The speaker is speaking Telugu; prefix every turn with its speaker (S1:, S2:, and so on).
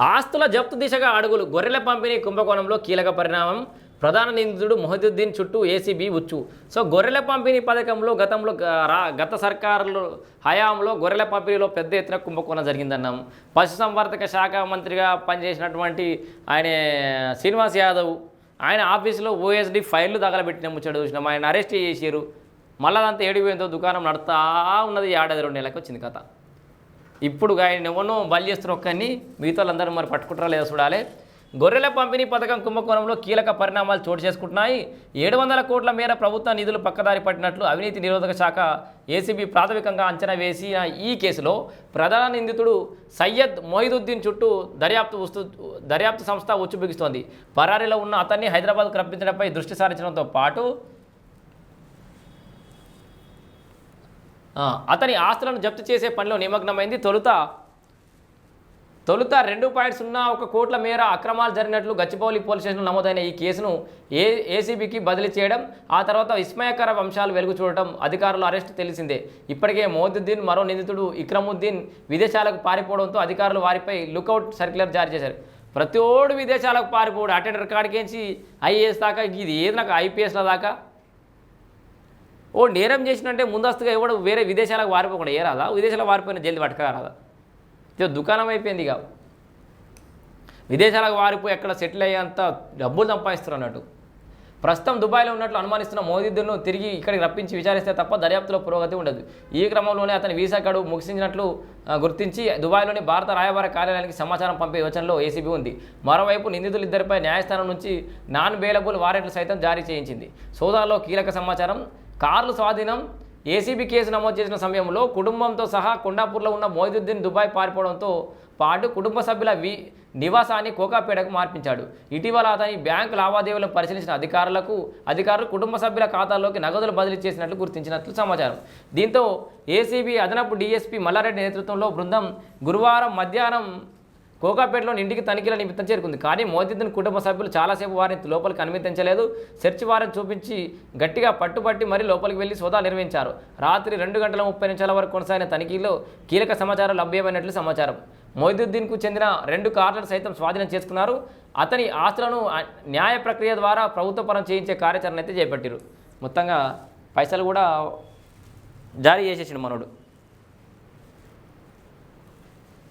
S1: ఆస్తుల జప్తు దిశగా అడుగులు. గొర్రెల పంపిణీ కుంభకోణంలో కీలక పరిణామం. ప్రధాన నిందితుడు మొహిదుద్దీన్ చుట్టూ ఏసీబీ ఉచ్చు. సో గొర్రెల పంపిణీ పథకంలో గతంలో రా- గత సర్కారులు హయాంలో గొర్రెల పంపిణీలో పెద్ద ఎత్తున కుంభకోణం జరిగిందన్నాం. పశుసంవర్ధక శాఖ మంత్రిగా పనిచేసినటువంటి ఆయన శ్రీనివాస్ యాదవ్ ఆయన ఆఫీసులో ఓఎస్డి ఫైళ్ళు తగలబెట్టిన ముచ్చడు చూసినాం. ఆయన అరెస్ట్ చేసారు. మళ్ళీ అదంతా ఏడిపోయిందో దుకాణం నడుతా ఉన్నది ఏడాది రెండు నెలలకు వచ్చింది కథ. ఇప్పుడు ఆయన ఎవరినో బలి చేస్తున్న ఒక్కరిని మిగతా వాళ్ళందరూ మరి పట్టుకుంటారా లేదా చూడాలి. గొర్రెల పంపిణీ పథకం కుంభకోణంలో కీలక పరిణామాలు చోటు చేసుకుంటున్నాయి. ఏడు వందల కోట్ల మేర ప్రభుత్వ నిధులు పక్కదారి పట్టినట్లు అవినీతి నిరోధక శాఖ ఏసీబీ ప్రాథమికంగా అంచనా వేసిన ఈ కేసులో ప్రధాన నిందితుడు సయ్యద్ మొయిదుద్దీన్ చుట్టూ దర్యాప్తు వస్తు దర్యాప్తు సంస్థ ఉచ్చుబిగిస్తోంది పరారీలో ఉన్న అతన్ని హైదరాబాద్కు రప్పించడంపై దృష్టి సారించడంతో పాటు అతని ఆస్తులను జప్తు చేసే పనిలో నిమగ్నమైంది తొలుత. తొలుత రెండు పాయింట్ సున్నా ఒక కోట్ల మేర అక్రమాలు జరిగినట్లు గచ్చిబౌలి పోలీస్ స్టేషన్లో నమోదైన ఈ కేసును ఏ ఏసీబీకి బదిలీ చేయడం ఆ తర్వాత విస్మయకర అంశాలు వెలుగు చూడటం అధికారుల అరెస్ట్ తెలిసిందే. ఇప్పటికే మోదుద్దీన్ మరో నిందితుడు ఇక్రముద్దీన్ విదేశాలకు పారిపోవడంతో అధికారులు వారిపై లుకౌట్ సర్క్యులర్ జారీ చేశారు. ప్రతి ఓడు విదేశాలకు పారిపోడు. అటెండర్ కాడికేంచి ఐఏఎస్ దాకా ఇది ఏది నాకు ఐపీఎస్ల దాకా? ఓ నేరం చేసినంటే ముందస్తుగా ఎవడు వేరే విదేశాలకు వారిపోకుండా ఏ రాదా విదేశాలకు వారిపోయిన జల్ది పట్టుకరాదా ఇదో దుకాణం అయిపోయింది ఇక. విదేశాలకు వారిపోయి ఎక్కడ సెటిల్ అయ్యేంత డబ్బులు సంపాదిస్తారు అన్నట్టు. ప్రస్తుతం దుబాయ్లో ఉన్నట్లు అనుమానిస్తున్న మోదీద్దును తిరిగి ఇక్కడికి రప్పించి విచారిస్తే తప్ప దర్యాప్తులో పురోగతి ఉండదు. ఈ క్రమంలోనే అతని వీసా గడువు ముగిసించినట్లు గుర్తించి దుబాయ్లోని భారత రాయబార కార్యాలయానికి సమాచారం పంపే యోచనలో ఏసీబీ ఉంది. మరోవైపు నిందితులు ఇద్దరిపై న్యాయస్థానం నుంచి నాన్ బెయిలబుల్ వారెంట్లు సైతం జారీ చేయించింది. సోదాలో కీలక సమాచారం కార్లు స్వాధీనం ఏసీబీ కేసు నమోదు చేసిన సమయంలో కుటుంబంతో సహా కొండాపూర్లో ఉన్న మొయిదుద్దీన్ దుబాయ్ పారిపోవడంతో పాటు కుటుంబ సభ్యుల వి నివాసాన్ని కోకాపేటకు మార్పించాడు. ఇటీవల అతని బ్యాంకు లావాదేవీలను పరిశీలించిన అధికారులకు అధికారులు కుటుంబ సభ్యుల ఖాతాల్లోకి నగదులు బదిలీ చేసినట్లు గుర్తించినట్లు సమాచారం. దీంతో ఏసీబీ అదనపు డీఎస్పీ మల్లారెడ్డి నేతృత్వంలో బృందం గురువారం మధ్యాహ్నం కోకాపేటలోని ఇంటికి తనిఖీల నిమిత్తం చేరుకుంది. కానీ మోదీద్దీన్ కుటుంబ సభ్యులు చాలాసేపు వారిని లోపలికి అనుమతించలేదు. సెర్చ్ వారెంట్ చూపించి గట్టిగా పట్టుబట్టి మరీ లోపలికి వెళ్ళి సోదా నిర్వహించారు. రాత్రి రెండు గంటల ముప్పై నిమిషాల వరకు కొనసాగిన తనిఖీలో కీలక సమాచారం లభ్యమైనట్లు సమాచారం. మొయిదుద్దీన్కు చెందిన రెండు కార్లను సైతం స్వాధీనం చేసుకున్నారు. అతని ఆస్తులను న్యాయ ప్రక్రియ ద్వారా ప్రభుత్వపరం చేయించే కార్యాచరణ అయితే చేపట్టారు. మొత్తంగా పైసలు కూడా జారీ చేసేసిండు మనోడు.